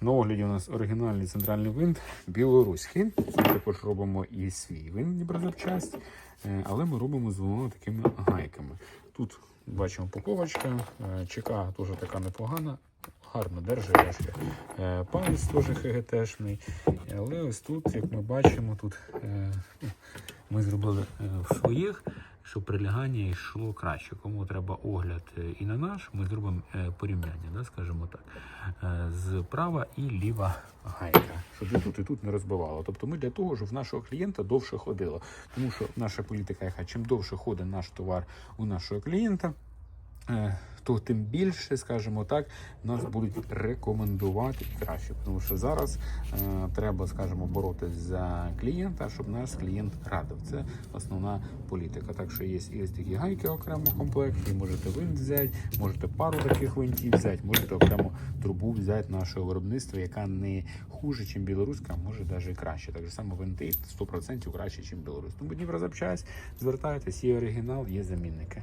На огляді у нас оригінальний центральний винт білоруський. Ми також робимо і свій винт Дніпрозапчасть, е, але ми робимо з двома такими гайками. Тут бачимо упаковочка, е, ЧК теж така непогана. Гарно держить. Е, Палець теж ХГТшний. Але ось тут, як ми бачимо, тут е, ми зробили е, в своїх, щоб прилягання йшло краще. Кому треба огляд е, і на наш, ми зробимо е, порівняння, да, скажімо так, з права і ліва гайка, щоб і тут, і тут не розбивало. Тобто ми для того, щоб в нашого клієнта довше ходило. Тому що наша політика, яка чим довше ходить наш товар у нашого клієнта, то тим більше, скажімо так, нас будуть рекомендувати краще. Тому що зараз е, треба, скажімо, боротися за клієнта, щоб наш клієнт радив. Це основна політика. Так що є і такі гайки окремо комплекті, можете винт взяти, можете пару таких винтів взяти, можете окремо трубу взяти нашого виробництва, яка не хуже, ніж білоруська, а може навіть краще. Так само винти 100% краще, ніж білорусь. Тому Дніпрозапчасть, звертайтесь, є оригінал, є замінники.